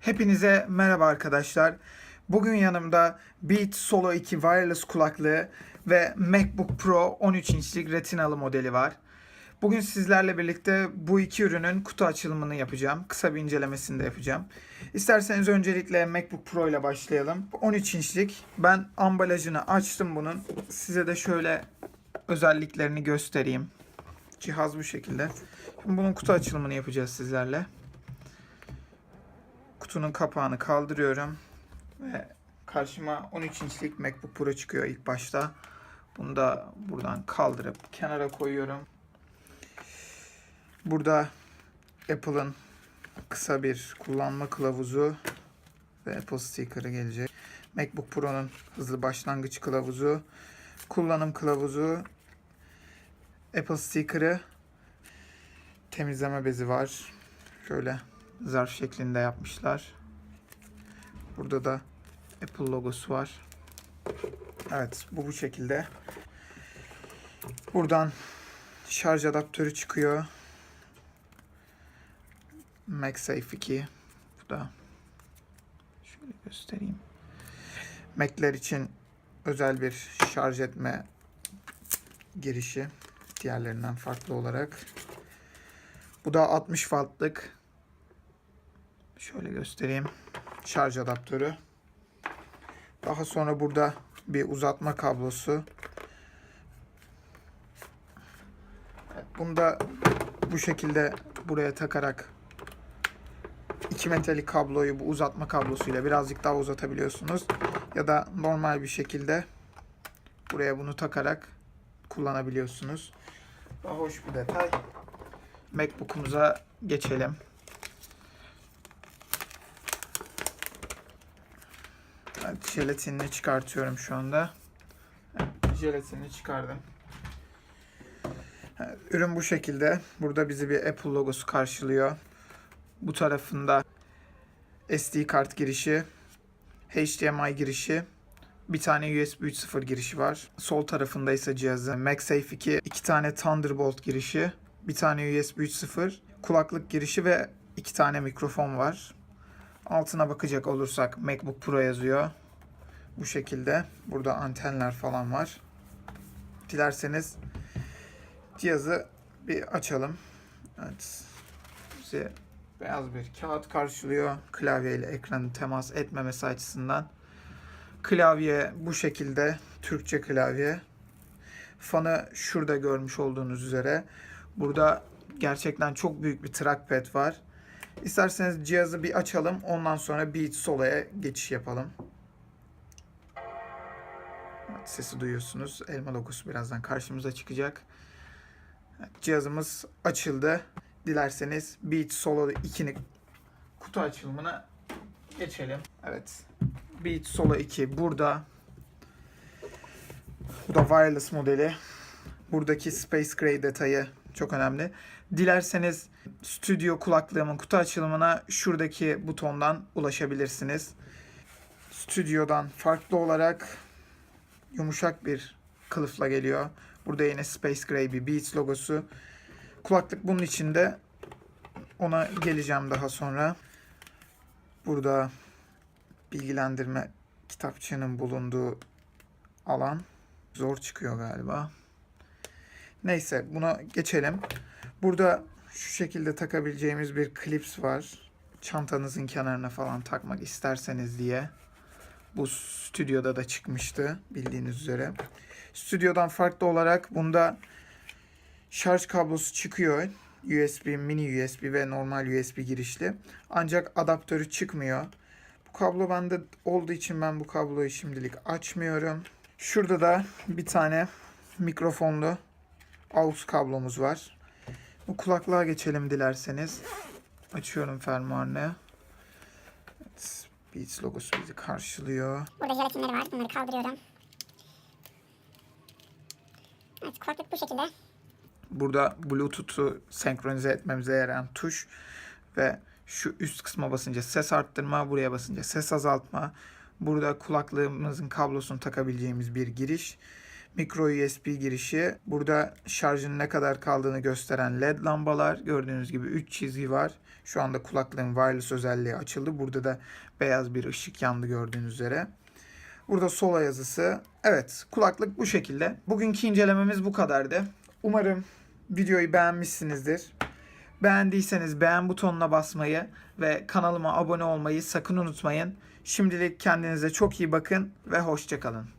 Hepinize merhaba arkadaşlar. Bugün yanımda Beat Solo 2 wireless kulaklığı ve MacBook Pro 13 inçlik retinalı modeli var. Bugün sizlerle birlikte bu iki ürünün kutu açılımını yapacağım. Kısa bir incelemesini de yapacağım. İsterseniz öncelikle MacBook Pro ile başlayalım. 13 inçlik. Ben ambalajını açtım bunun. Size de şöyle özelliklerini göstereyim. Cihaz bu şekilde. Şimdi bunun kutu açılımını yapacağız sizlerle kutunun kapağını kaldırıyorum ve karşıma 13 inçlik MacBook Pro çıkıyor ilk başta. Bunu da buradan kaldırıp kenara koyuyorum. Burada Apple'ın kısa bir kullanma kılavuzu ve Apple sticker'ı gelecek. MacBook Pro'nun hızlı başlangıç kılavuzu, kullanım kılavuzu, Apple sticker'ı, temizleme bezi var. Şöyle zarf şeklinde yapmışlar. Burada da Apple logosu var. Evet bu bu şekilde. Buradan şarj adaptörü çıkıyor. MagSafe 2. Bu da şöyle göstereyim. Mac'ler için özel bir şarj etme girişi diğerlerinden farklı olarak. Bu da 60 wattlık Şöyle göstereyim. Şarj adaptörü. Daha sonra burada bir uzatma kablosu. Evet, bunu da bu şekilde buraya takarak iki metalik kabloyu bu uzatma kablosuyla birazcık daha uzatabiliyorsunuz. Ya da normal bir şekilde buraya bunu takarak kullanabiliyorsunuz. Daha hoş bir detay. MacBook'umuza geçelim. Evet, jelatinini çıkartıyorum şu anda. Evet, jelatinini çıkardım. Evet, ürün bu şekilde. Burada bizi bir Apple logosu karşılıyor. Bu tarafında SD kart girişi, HDMI girişi, bir tane USB 3.0 girişi var. Sol tarafında ise cihazın MagSafe 2, iki tane Thunderbolt girişi, bir tane USB 3.0, kulaklık girişi ve iki tane mikrofon var. Altına bakacak olursak MacBook Pro yazıyor. Bu şekilde. Burada antenler falan var. Dilerseniz cihazı bir açalım. Evet. Bize beyaz bir kağıt karşılıyor. Klavye ile ekranın temas etmemesi açısından. Klavye bu şekilde. Türkçe klavye. Fanı şurada görmüş olduğunuz üzere. Burada gerçekten çok büyük bir trackpad var. İsterseniz cihazı bir açalım. Ondan sonra Beat Solo'ya geçiş yapalım. Sesi duyuyorsunuz. Elma logosu birazdan karşımıza çıkacak. Cihazımız açıldı. Dilerseniz Beat Solo 2'nin kutu açılımına geçelim. Evet. Beat Solo 2 burada. Bu da wireless modeli. Buradaki Space Gray detayı çok önemli. Dilerseniz stüdyo kulaklığımın kutu açılımına şuradaki butondan ulaşabilirsiniz. Stüdyodan farklı olarak yumuşak bir kılıfla geliyor. Burada yine Space Gray bir Beats logosu. Kulaklık bunun içinde. Ona geleceğim daha sonra. Burada bilgilendirme kitapçığının bulunduğu alan zor çıkıyor galiba. Neyse buna geçelim. Burada şu şekilde takabileceğimiz bir klips var. Çantanızın kenarına falan takmak isterseniz diye. Bu stüdyoda da çıkmıştı bildiğiniz üzere. Stüdyodan farklı olarak bunda şarj kablosu çıkıyor. USB, mini USB ve normal USB girişli. Ancak adaptörü çıkmıyor. Bu kablo bende olduğu için ben bu kabloyu şimdilik açmıyorum. Şurada da bir tane mikrofonlu AUX kablomuz var. Bu kulaklığa geçelim dilerseniz. Açıyorum fermuarını. Beats logosu bizi karşılıyor. Burada jelatinleri var. Bunları kaldırıyorum. Evet kulaklık bu şekilde. Burada Bluetooth'u senkronize etmemize yarayan tuş ve şu üst kısma basınca ses arttırma, buraya basınca ses azaltma. Burada kulaklığımızın kablosunu takabileceğimiz bir giriş. Micro USB girişi. Burada şarjın ne kadar kaldığını gösteren LED lambalar. Gördüğünüz gibi 3 çizgi var. Şu anda kulaklığın wireless özelliği açıldı. Burada da beyaz bir ışık yandı gördüğünüz üzere. Burada sola yazısı. Evet kulaklık bu şekilde. Bugünkü incelememiz bu kadardı. Umarım videoyu beğenmişsinizdir. Beğendiyseniz beğen butonuna basmayı ve kanalıma abone olmayı sakın unutmayın. Şimdilik kendinize çok iyi bakın ve hoşçakalın.